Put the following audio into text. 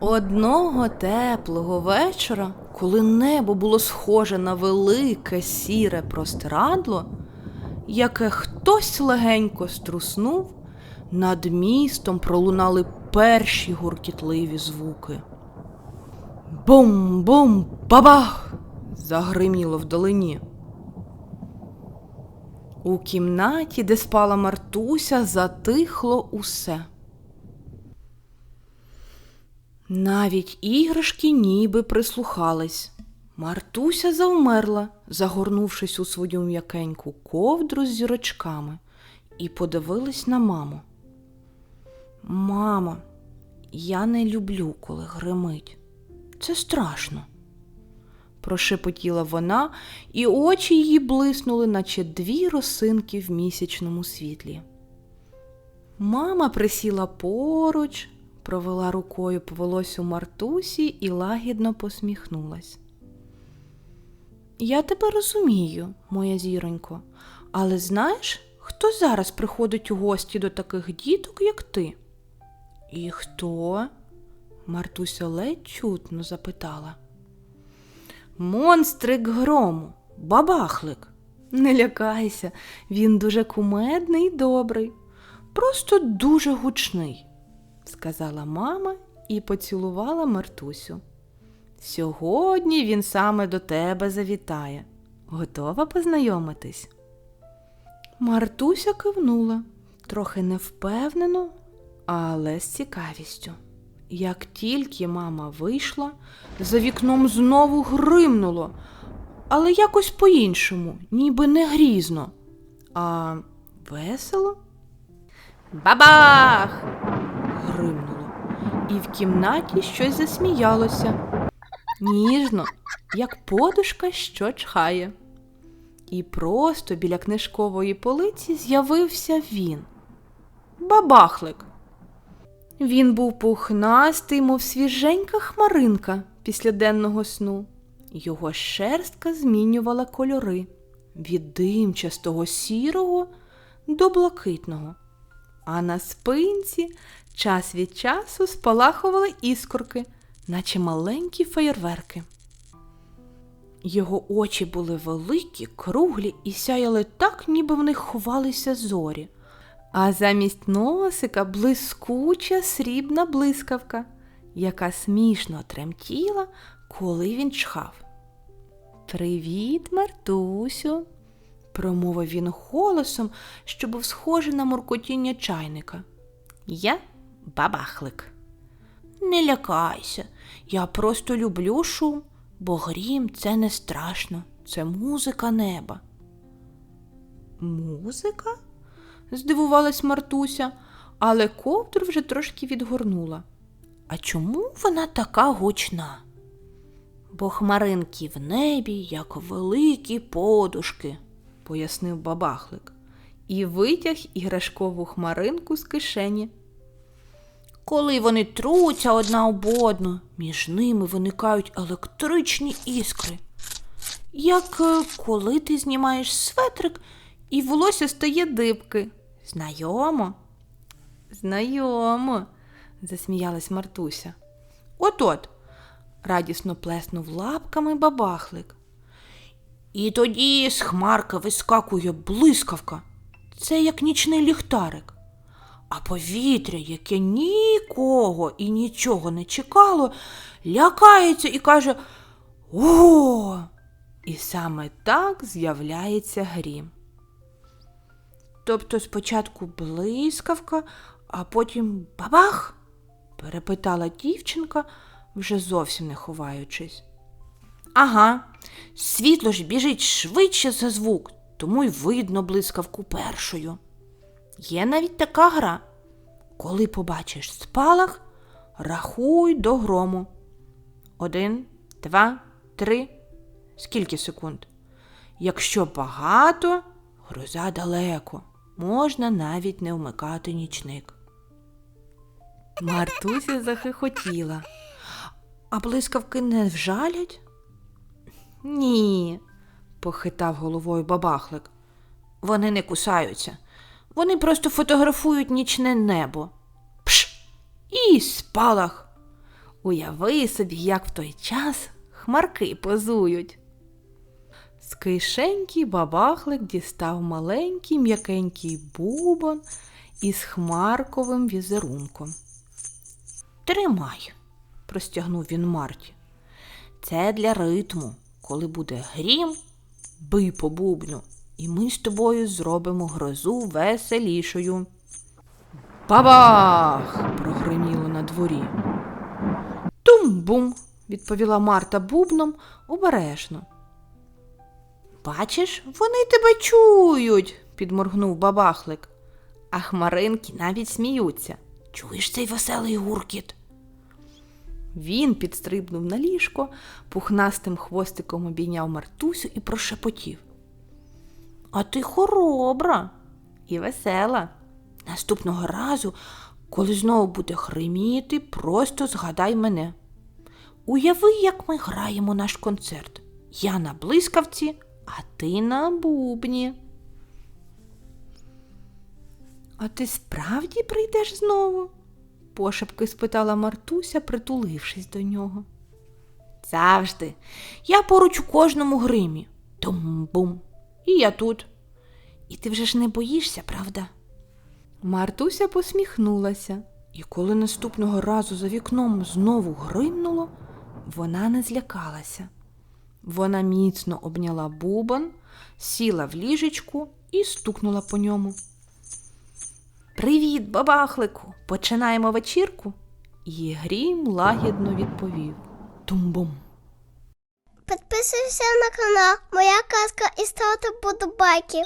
Одного теплого вечора, коли небо було схоже на велике сіре простирадло, яке хтось легенько струснув, над містом пролунали перші гуркітливі звуки. Бум-бум, бабах! загриміло вдалині. У кімнаті, де спала Мартуся, затихло усе. Навіть іграшки ніби прислухались. Мартуся завмерла, загорнувшись у свою м'якеньку ковдру з зірочками, і подивилась на маму. Мамо, я не люблю, коли гримить. Це страшно. Прошепотіла вона, і очі її блиснули, наче дві росинки в місячному світлі. Мама присіла поруч, провела рукою по волосю Мартусі і лагідно посміхнулась. Я тебе розумію, моя зіронько, але знаєш, хто зараз приходить у гості до таких діток, як ти? І хто? Мартуся ледь чутно запитала. Монстрик грому, бабахлик. Не лякайся, він дуже кумедний і добрий, просто дуже гучний, сказала мама і поцілувала Мартусю. Сьогодні він саме до тебе завітає. Готова познайомитись? Мартуся кивнула, трохи невпевнено, але з цікавістю. Як тільки мама вийшла, за вікном знову гримнуло, але якось по-іншому, ніби не грізно, а весело. Бабах! Гримнуло, і в кімнаті щось засміялося. Ніжно, як подушка, що чхає. І просто біля книжкової полиці з'явився він. Бабахлик. Він був пухнастий, мов свіженька хмаринка після денного сну. Його шерстка змінювала кольори від димчастого сірого до блакитного, а на спинці час від часу спалахували іскорки, наче маленькі феєрверки. Його очі були великі, круглі і сяяли так, ніби в них ховалися зорі а замість носика блискуча срібна блискавка, яка смішно тремтіла, коли він чхав. Привіт, Мартусю, промовив він голосом, що був схожий на муркотіння чайника. Я бабахлик. Не лякайся, я просто люблю шум, бо грім це не страшно, це музика неба. Музика? здивувалась Мартуся, але ковдру вже трошки відгорнула. А чому вона така гучна? Бо хмаринки в небі, як великі подушки, пояснив бабахлик, і витяг іграшкову хмаринку з кишені. Коли вони труться одна об одну, між ними виникають електричні іскри. Як е, коли ти знімаєш светрик і волосся стає дибки. Знайомо? Знайомо, засміялась Мартуся. От от, радісно плеснув лапками бабахлик. І тоді з хмарка вискакує блискавка. Це як нічний ліхтарик. А повітря, яке нікого і нічого не чекало, лякається і каже О! І саме так з'являється грім. Тобто спочатку блискавка, а потім бабах? перепитала дівчинка, вже зовсім не ховаючись. Ага, світло ж біжить швидше за звук, тому й видно блискавку першою. Є навіть така гра. Коли побачиш спалах, рахуй до грому. Один, два, три. Скільки секунд? Якщо багато, гроза далеко можна навіть не вмикати нічник. Мартуся захихотіла. А блискавки не вжалять? Ні, похитав головою бабахлик. Вони не кусаються. Вони просто фотографують нічне небо. Пш! І спалах. Уяви собі, як в той час хмарки позують. З кишеньки бабахлик дістав маленький м'якенький бубон із хмарковим візерунком. Тримай, простягнув він Марті. Це для ритму. Коли буде грім, бий по бубню, і ми з тобою зробимо грозу веселішою. Бабах! прогриміло на дворі. Тум-бум, відповіла Марта бубном обережно. Бачиш, вони тебе чують, підморгнув бабахлик. А хмаринки навіть сміються. Чуєш цей веселий гуркіт? Він підстрибнув на ліжко, пухнастим хвостиком обійняв Мартусю і прошепотів. А ти хоробра і весела. Наступного разу, коли знову буде хриміти, просто згадай мене. Уяви, як ми граємо наш концерт. Я на блискавці, а ти на бубні. А ти справді прийдеш знову? пошепки спитала Мартуся, притулившись до нього. Завжди. Я поруч у кожному гримі. Тум-бум. І я тут. І ти вже ж не боїшся, правда? Мартуся посміхнулася, і коли наступного разу за вікном знову гримнуло, вона не злякалася. Вона міцно обняла бубон, сіла в ліжечку і стукнула по ньому. Привіт, бабахлику! Починаємо вечірку? І грім лагідно відповів Тум-бум. Підписуйся на канал Моя казка і ставте подобайки.